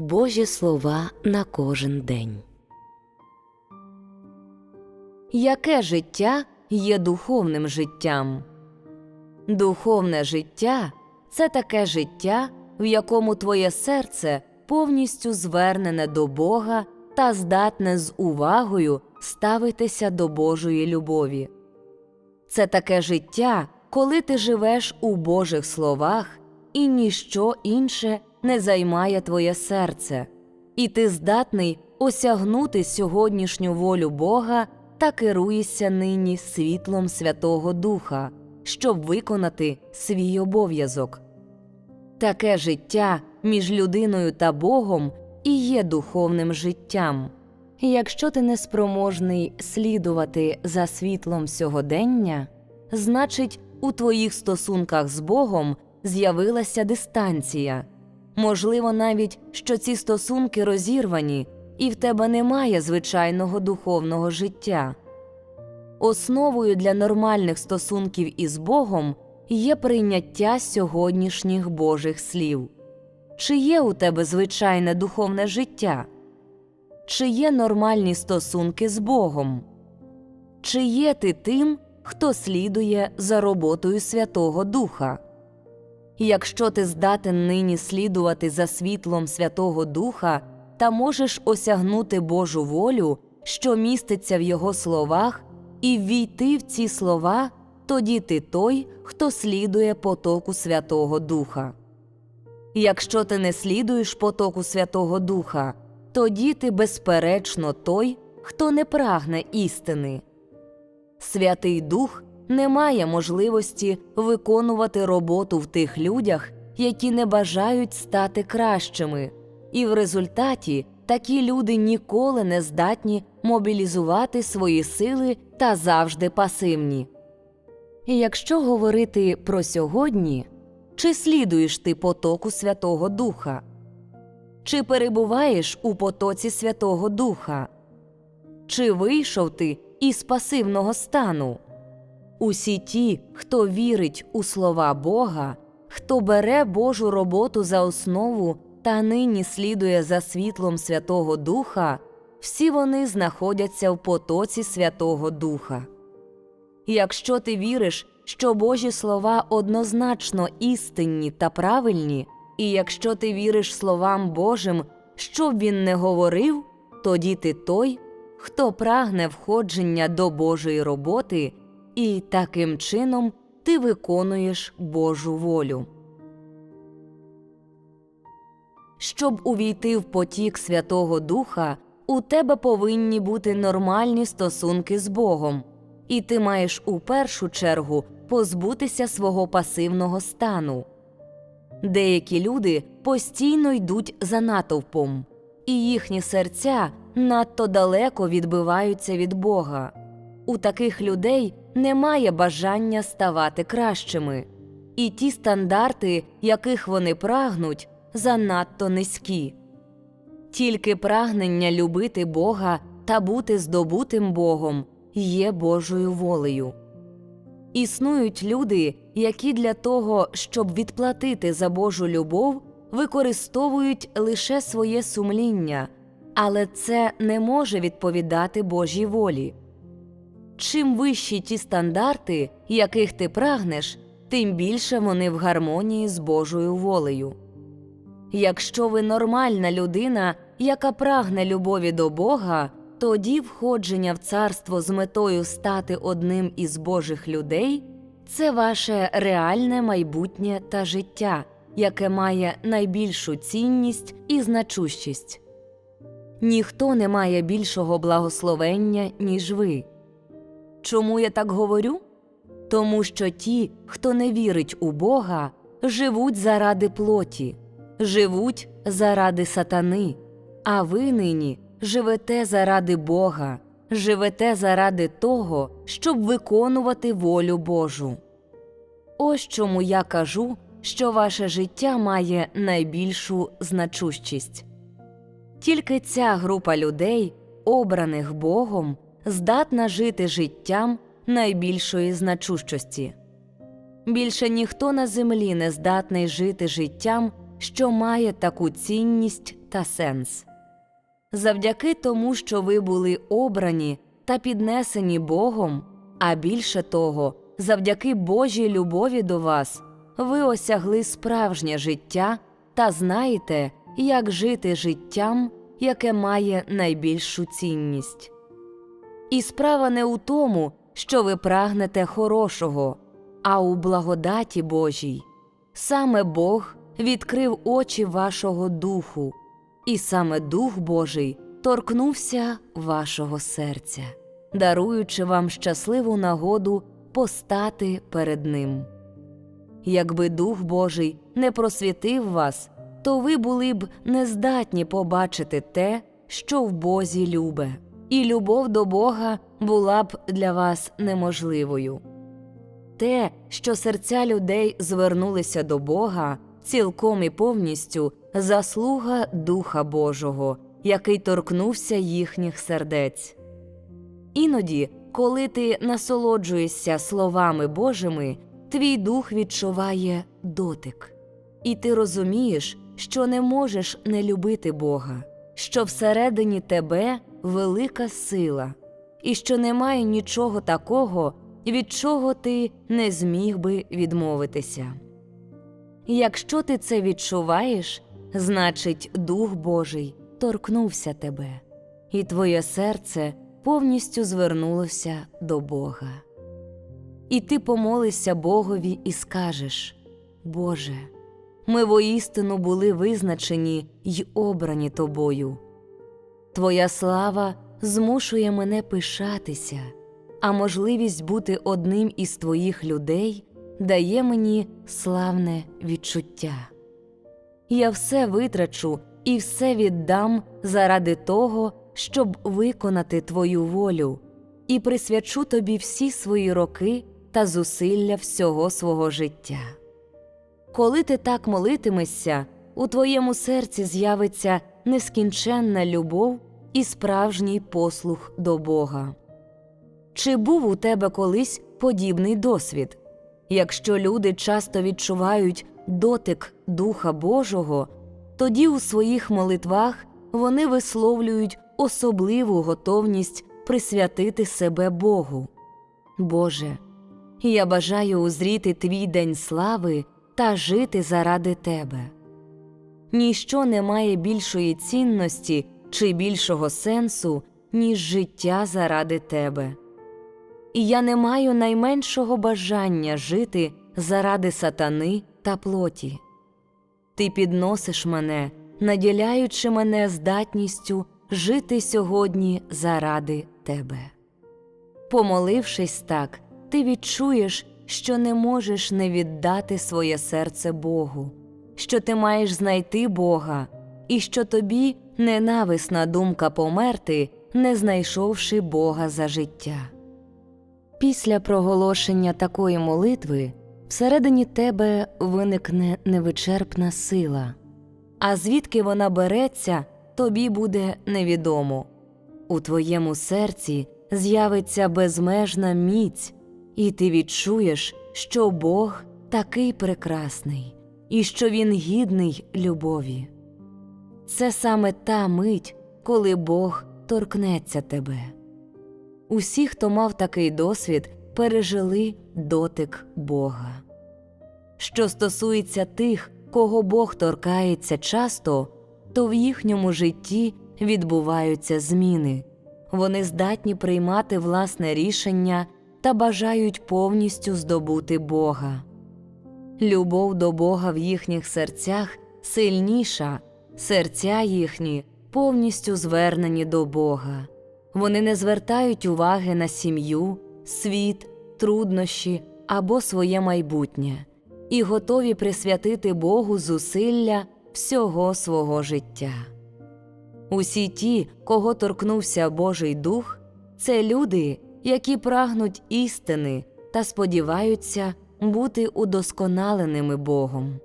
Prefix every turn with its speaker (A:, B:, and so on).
A: Божі слова на кожен день. Яке життя є духовним життям? Духовне життя це таке життя, в якому твоє серце повністю звернене до Бога та здатне з увагою ставитися до Божої любові. Це таке життя, коли ти живеш у Божих словах, і ніщо інше не займає твоє серце, і ти здатний осягнути сьогоднішню волю Бога та керуєшся нині світлом Святого Духа, щоб виконати свій обов'язок. Таке життя між людиною та Богом і є духовним життям. Якщо ти неспроможний слідувати за світлом сьогодення, значить, у твоїх стосунках з Богом з'явилася дистанція. Можливо, навіть що ці стосунки розірвані, і в тебе немає звичайного духовного життя. Основою для нормальних стосунків із Богом є прийняття сьогоднішніх Божих слів. Чи є у тебе звичайне духовне життя? Чи є нормальні стосунки з Богом? Чи є ти тим, хто слідує за роботою Святого Духа? Якщо ти здатен нині слідувати за світлом Святого Духа та можеш осягнути Божу волю, що міститься в Його словах, і ввійти в ці слова, тоді ти той, хто слідує потоку Святого Духа. Якщо ти не слідуєш потоку Святого Духа, тоді ти, безперечно, той, хто не прагне істини. Святий Дух не має можливості виконувати роботу в тих людях, які не бажають стати кращими, і в результаті такі люди ніколи не здатні мобілізувати свої сили та завжди пасивні. Якщо говорити про сьогодні, чи слідуєш ти потоку Святого Духа? Чи перебуваєш у потоці Святого Духа? Чи вийшов ти із пасивного стану? Усі ті, хто вірить у слова Бога, хто бере Божу роботу за основу та нині слідує за світлом Святого Духа, всі вони знаходяться в потоці Святого Духа. Якщо ти віриш, що Божі слова однозначно істинні та правильні, і якщо ти віриш словам Божим, що б він не говорив, тоді ти той, хто прагне входження до Божої роботи, і таким чином ти виконуєш Божу волю. Щоб увійти в потік Святого Духа, у тебе повинні бути нормальні стосунки з Богом, і ти маєш у першу чергу позбутися свого пасивного стану. Деякі люди постійно йдуть за натовпом, і їхні серця надто далеко відбиваються від Бога. У таких людей немає бажання ставати кращими, і ті стандарти, яких вони прагнуть, занадто низькі. Тільки прагнення любити Бога та бути здобутим Богом є Божою волею. Існують люди, які для того, щоб відплатити за Божу любов, використовують лише своє сумління, але це не може відповідати Божій волі. Чим вищі ті стандарти, яких ти прагнеш, тим більше вони в гармонії з Божою волею. Якщо ви нормальна людина, яка прагне любові до Бога, тоді входження в царство з метою стати одним із Божих людей це ваше реальне майбутнє та життя, яке має найбільшу цінність і значущість. Ніхто не має більшого благословення, ніж ви. Чому я так говорю? Тому що ті, хто не вірить у Бога, живуть заради плоті, живуть заради сатани, а ви нині живете заради Бога, живете заради того, щоб виконувати волю Божу. Ось чому я кажу, що ваше життя має найбільшу значущість. Тільки ця група людей, обраних Богом, здатна жити життям найбільшої значущості. Більше ніхто на землі не здатний жити життям, що має таку цінність та сенс. Завдяки тому, що ви були обрані та піднесені Богом, а більше того, завдяки Божій любові до вас, ви осягли справжнє життя та знаєте, як жити життям, яке має найбільшу цінність. І справа не у тому, що ви прагнете хорошого, а у благодаті Божій. Саме Бог відкрив очі вашого духу, і саме Дух Божий торкнувся вашого серця, даруючи вам щасливу нагоду постати перед Ним. Якби Дух Божий не просвітив вас, то ви були б нездатні побачити те, що в Бозі любе, і любов до Бога була б для вас неможливою. Те, що серця людей звернулися до Бога, цілком і повністю заслуга Духа Божого, який торкнувся їхніх сердець. Іноді, коли ти насолоджуєшся словами Божими, твій дух відчуває дотик, і ти розумієш, що не можеш не любити Бога, що всередині тебе велика сила, і що немає нічого такого, від чого ти не зміг би відмовитися. Якщо ти це відчуваєш, значить Дух Божий торкнувся тебе, і твоє серце повністю звернулося до Бога. І ти помолишся Богові і скажеш Боже, ми воістину були визначені й обрані тобою. Твоя слава змушує мене пишатися, а можливість бути одним із твоїх людей дає мені славне відчуття. Я все витрачу і все віддам заради того, щоб виконати твою волю, і присвячу тобі всі свої роки та зусилля всього свого життя. Коли ти так молитимешся, у твоєму серці з'явиться нескінченна любов і справжній послух до Бога. Чи був у тебе колись подібний досвід? Якщо люди часто відчувають дотик Духа Божого, тоді у своїх молитвах вони висловлюють особливу готовність присвятити себе Богу. Боже, я бажаю узріти твій день слави та жити заради Тебе. Ніщо не має більшої цінності чи більшого сенсу, ніж життя заради Тебе. І я не маю найменшого бажання жити заради сатани та плоті. Ти підносиш мене, наділяючи мене здатністю жити сьогодні заради тебе. Помолившись так, ти відчуєш, що не можеш не віддати своє серце Богу, що ти маєш знайти Бога, і що тобі ненависна думка померти, не знайшовши Бога за життя. Після проголошення такої молитви всередині тебе виникне невичерпна сила, а звідки вона береться, тобі буде невідомо. У твоєму серці з'явиться безмежна міць, і ти відчуєш, що Бог такий прекрасний і що Він гідний любові. Це саме та мить, коли Бог торкнеться тебе. Усі, хто мав такий досвід, пережили дотик Бога. Що стосується тих, кого Бог торкається часто, то в їхньому житті відбуваються зміни, вони здатні приймати власне рішення та бажають повністю здобути Бога. Любов до Бога в їхніх серцях сильніша, серця їхні повністю звернені до Бога. Вони не звертають уваги на сім'ю, світ, труднощі або своє майбутнє і готові присвятити Богу зусилля всього свого життя. Усі ті, кого торкнувся Божий Дух, це люди, які прагнуть істини та сподіваються бути удосконаленими Богом.